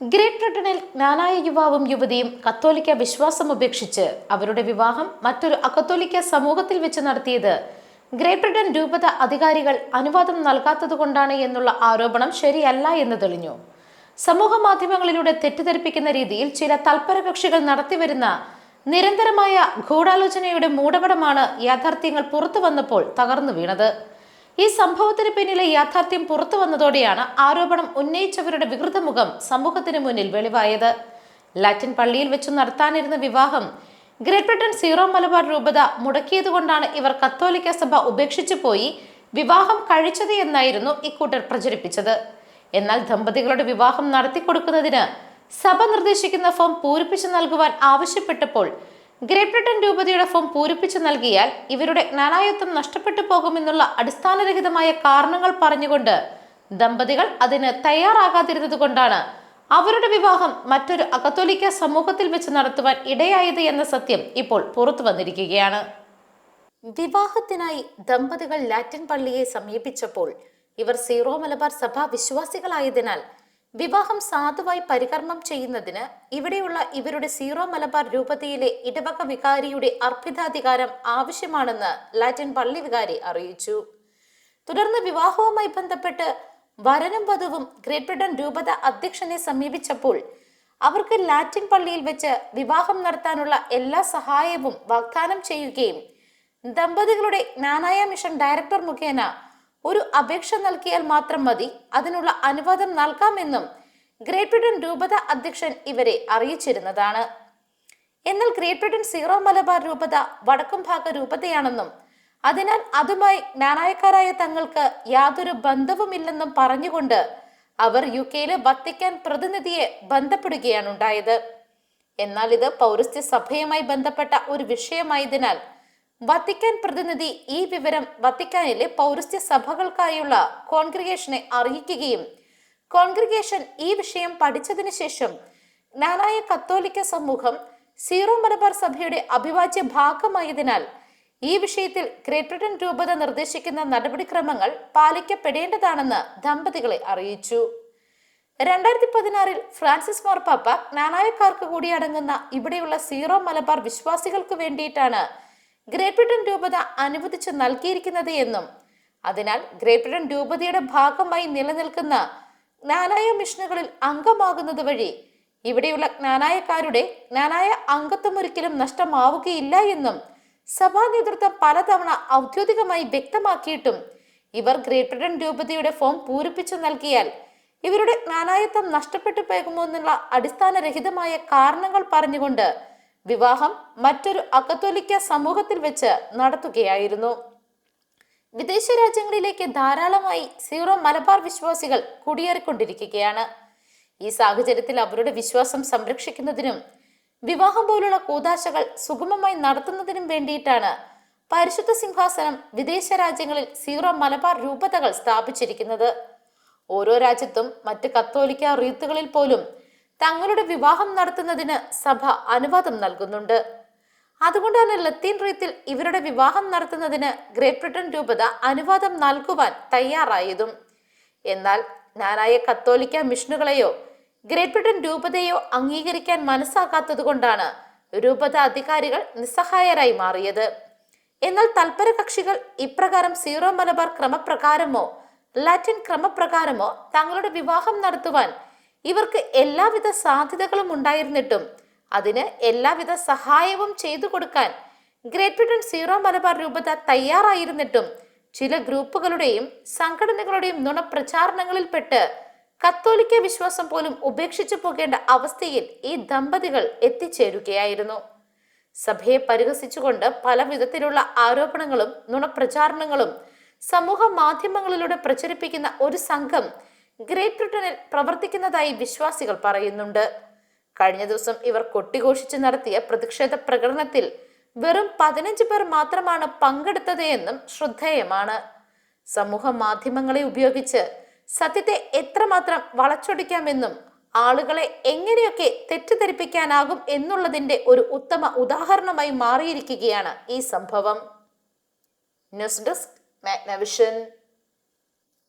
Great ബ്രിട്ടനിൽ നാലായ യുവാവും യുവതിയും കത്തോലിക്ക വിശ്വാസം ഉപേക്ഷിച്ച് അവരുടെ വിവാഹം മറ്റൊരു അക്കത്തോലിക്ക സമൂഹത്തിൽ വെച്ച് നടത്തിയത്. ഗ്രേറ്റ് ബ്രിട്ടൻ രൂപത അധികാരികൾ അനുവാദം നൽകാത്തതുകൊണ്ടാണ് എന്നുള്ള ആരോപണം ശരിയല്ല എന്ന് തെളിഞ്ഞു. സമൂഹ മാധ്യമങ്ങളിലൂടെ തെറ്റിദ്ധരിപ്പിക്കുന്ന രീതിയിൽ ചില തൽപരകക്ഷികൾ നടത്തിവരുന്ന നിരന്തരമായ ഗൂഢാലോചനയുടെ മൂടപടമാണ് യാഥാർത്ഥ്യങ്ങൾ പുറത്തു വന്നപ്പോൾ തകർന്നു വീണത്. ഈ സംഭവത്തിന് പിന്നിലെ യാഥാർത്ഥ്യം പുറത്തു വന്നതോടെയാണ് ആരോപണം ഉന്നയിച്ചവരുടെ വികൃതമുഖം സമൂഹത്തിന് മുന്നിൽ വെളിവായത്. ലാറ്റിൻ പള്ളിയിൽ വെച്ച് നടത്താനിരുന്ന വിവാഹം ഗ്രേറ്റ് ബ്രിട്ടൻ സീറോ മലബാർ രൂപത മുടക്കിയതുകൊണ്ടാണ് ഇവർ കത്തോലിക്ക സഭ ഉപേക്ഷിച്ചു പോയി വിവാഹം കഴിച്ചത് എന്നായിരുന്നു ഇക്കൂട്ടർ പ്രചരിപ്പിച്ചത്. എന്നാൽ ദമ്പതികളുടെ വിവാഹം നടത്തിക്കൊടുക്കുന്നതിന് സഭ നിർദ്ദേശിക്കുന്ന ഫോം പൂരിപ്പിച്ചു നൽകുവാൻ ആവശ്യപ്പെട്ടപ്പോൾ ഗ്രേറ്റ് ബ്രിട്ടൻ രൂപതയുടെ ഫോം പൂരിപ്പിച്ചു നൽകിയാൽ ഇവരുടെ ജ്ഞാനായത്വം നഷ്ടപ്പെട്ടു പോകുമെന്നുള്ള അടിസ്ഥാനരഹിതമായ കാരണങ്ങൾ പറഞ്ഞുകൊണ്ട് ദമ്പതികൾ അതിന് തയ്യാറാകാതിരുന്നത് കൊണ്ടാണ് അവരുടെ വിവാഹം മറ്റൊരു അകത്തോലിക്ക സമൂഹത്തിൽ വെച്ച് നടത്തുവാൻ ഇടയായത് എന്ന സത്യം ഇപ്പോൾ പുറത്തു വന്നിരിക്കുകയാണ്. വിവാഹത്തിനായി ദമ്പതികൾ ലാറ്റിൻ പള്ളിയെ സമീപിച്ചപ്പോൾ ഇവർ സീറോ മലബാർ സഭ വിശ്വാസികളായതിനാൽ വിവാഹം സാധുവായി പരികർമ്മം ചെയ്യുന്നതിന് ഇവിടെയുള്ള ഇവരുടെ സീറോ മലബാർ രൂപതയിലെ ഇടവക വികാരിയുടെ അർപ്പിതാധികാരം ആവശ്യമാണെന്ന് ലാറ്റിൻ പള്ളി വികാരി അറിയിച്ചു. തുടർന്ന് വിവാഹവുമായി ബന്ധപ്പെട്ട് വരനും വധുവും ഗ്രേറ്റ് ബ്രിട്ടൻ രൂപത അധ്യക്ഷനെ സമീപിച്ചപ്പോൾ അവർക്ക് ലാറ്റിൻ പള്ളിയിൽ വെച്ച് വിവാഹം നടത്താനുള്ള എല്ലാ സഹായവും വാഗ്ദാനം ചെയ്യുകയും ദമ്പതികളുടെ നാനായ മിഷൻ ഡയറക്ടർ മുഖേന ഒരു അപേക്ഷ നൽകിയാൽ മാത്രം മതി. അതിനുള്ള അനുവാദം നൽകാമെന്നും ഗ്രേറ്റ് ബ്രിട്ടൻ രൂപത അധ്യക്ഷൻ ഇവരെ അറിയിച്ചിരുന്നതാണ്. എന്നാൽ ഗ്രേറ്റ് ബ്രിട്ടൻ സീറോ മലബാർ രൂപത വടക്കും ഭാഗ രൂപതയാണെന്നും അതിനാൽ അതുമായി നാണായക്കാരായ തങ്ങൾക്ക് യാതൊരു ബന്ധവുമില്ലെന്നും പറഞ്ഞുകൊണ്ട് അവർ യു കെയിലെ വത്തിക്കാൻ പ്രതിനിധിയെ ബന്ധപ്പെടുകയാണ് ഉണ്ടായത്. എന്നാൽ ഇത് പൗരസ്ത്യ സഭയുമായി ബന്ധപ്പെട്ട ഒരു വിഷയമായതിനാൽ വത്തിക്കാൻ പ്രതിനിധി ഈ വിവരം വത്തിക്കാനിലെ പൗരസ്ത്യ സഭകൾക്കായുള്ള കോൺഗ്രിഗേഷനെ അറിയിക്കുകയും കോൺഗ്രിഗേഷൻ ഈ വിഷയം പഠിച്ചതിന് ശേഷം ജ്ഞാനായ കത്തോലിക്ക സമൂഹം സീറോ മലബാർ സഭയുടെ അഭിവാജ്യ ഭാഗമായതിനാൽ ഈ വിഷയത്തിൽ ഗ്രേറ്റ് ബ്രിട്ടൻ രൂപത നിർദ്ദേശിക്കുന്ന നടപടിക്രമങ്ങൾ പാലിക്കപ്പെടേണ്ടതാണെന്ന് ദമ്പതികളെ അറിയിച്ചു. രണ്ടായിരത്തി പതിനാറിൽ ഫ്രാൻസിസ് മാർപ്പാപ്പ ജ്ഞാനായക്കാർക്ക് കൂടി അടങ്ങുന്ന ഇവിടെയുള്ള സീറോ മലബാർ വിശ്വാസികൾക്ക് വേണ്ടിയിട്ടാണ് ഗ്രേറ്റ് ബ്രിട്ടൻ രൂപത അനുവദിച്ചു നൽകിയിരിക്കുന്നത് എന്നും അതിനാൽ ഗ്രേറ്റ് ബ്രിട്ടൻ രൂപതയുടെ ഭാഗമായി നിലനിൽക്കുന്ന ജ്ഞാനായ മിഷനുകളിൽ അംഗമാകുന്നത് വഴി ഇവിടെയുള്ള ജ്ഞാനായക്കാരുടെ ജ്ഞാനായ അംഗത്വം ഒരിക്കലും നഷ്ടമാവുകയില്ല എന്നും സഭാ നേതൃത്വം പലതവണ ഔദ്യോഗികമായി വ്യക്തമാക്കിയിട്ടും ഇവർ ഗ്രേറ്റ് ബ്രിട്ടൻ രൂപതയുടെ ഫോം പൂരിപ്പിച്ചു നൽകിയാൽ ഇവരുടെ ജ്ഞാനായത്വം നഷ്ടപ്പെട്ടു പോകുമോ എന്നുള്ള അടിസ്ഥാനരഹിതമായ കാരണങ്ങൾ പറഞ്ഞുകൊണ്ട് വിവാഹം മറ്റൊരു അകത്തോലിക്ക സമൂഹത്തിൽ വെച്ച് നടത്തുകയായിരുന്നു. വിദേശ രാജ്യങ്ങളിലേക്ക് ധാരാളമായി സീറോ മലബാർ വിശ്വാസികൾ കുടിയേറിക്കൊണ്ടിരിക്കുകയാണ്. ഈ സാഹചര്യത്തിൽ അവരുടെ വിശ്വാസം സംരക്ഷിക്കുന്നതിനും വിവാഹം പോലുള്ള കൂതാശകൾ സുഗമമായി നടത്തുന്നതിനും വേണ്ടിയിട്ടാണ് പരിശുദ്ധ സിംഹാസനം വിദേശ രാജ്യങ്ങളിൽ സീറോ മലബാർ രൂപതകൾ സ്ഥാപിച്ചിരിക്കുന്നത്. ഓരോ രാജ്യത്തും മറ്റ് കത്തോലിക്ക റീത്തുകളിൽ പോലും തങ്ങളുടെ വിവാഹം നടത്തുന്നതിന് സഭ അനുവാദം നൽകുന്നുണ്ട്. അതുകൊണ്ടാണ് ലത്തീൻ റീത്തിൽ ഇവരുടെ വിവാഹം നടത്തുന്നതിന് ഗ്രേറ്റ് ബ്രിട്ടൻ രൂപത അനുവാദം നൽകുവാൻ തയ്യാറായതും. എന്നാൽ ഞാനായ കത്തോലിക്ക മിഷനുകളെയോ ഗ്രേറ്റ് ബ്രിട്ടൻ രൂപതയോ അംഗീകരിക്കാൻ മനസ്സാകാത്തതുകൊണ്ടാണ് രൂപത അധികാരികൾ നിസ്സഹായരായി മാറിയത്. എന്നാൽ തൽപര കക്ഷികൾ ഇപ്രകാരം സീറോ മലബാർ ക്രമപ്രകാരമോ ലാറ്റിൻ ക്രമപ്രകാരമോ തങ്ങളുടെ വിവാഹം നടത്തുവാൻ ഇവർക്ക് എല്ലാവിധ സാധ്യതകളും ഉണ്ടായിരുന്നിട്ടും അതിന് എല്ലാവിധ സഹായവും ചെയ്തു കൊടുക്കാൻ ഗ്രേറ്റ് ബ്രിട്ടൻ സീറോ മലബാർ രൂപത തയ്യാറായിരുന്നിട്ടും ചില ഗ്രൂപ്പുകളുടെയും സംഘടനകളുടെയും നുണപ്രചാരണങ്ങളിൽപ്പെട്ട് കത്തോലിക്ക വിശ്വാസം പോലും ഉപേക്ഷിച്ചു പോകേണ്ട അവസ്ഥയിൽ ഈ ദമ്പതികൾ എത്തിച്ചേരുകയായിരുന്നു. സഭയെ പരിഹസിച്ചുകൊണ്ട് പല വിധത്തിലുള്ള ആരോപണങ്ങളും നുണപ്രചാരണങ്ങളും സമൂഹ മാധ്യമങ്ങളിലൂടെ പ്രചരിപ്പിക്കുന്ന ഒരു സംഘം ഗ്രേറ്റ് ബ്രിട്ടനിൽ പ്രവർത്തിക്കുന്നതായി വിശ്വാസികൾ പറയുന്നുണ്ട്. കഴിഞ്ഞ ദിവസം ഇവർ കൊട്ടിഘോഷിച്ച് നടത്തിയ പ്രതിഷേധ പ്രകടനത്തിൽ വെറും പതിനഞ്ച് പേർ മാത്രമാണ് പങ്കെടുത്തത് എന്നും ശ്രദ്ധേയമാണ്. സമൂഹ മാധ്യമങ്ങളെ ഉപയോഗിച്ച് സത്യത്തെ എത്രമാത്രം വളച്ചൊടിക്കാമെന്നും ആളുകളെ എങ്ങനെയൊക്കെ തെറ്റിദ്ധരിപ്പിക്കാനാകും എന്നുള്ളതിന്റെ ഒരു ഉത്തമ ഉദാഹരണമായി മാറിയിരിക്കുകയാണ് ഈ സംഭവം. News desk Magnavision.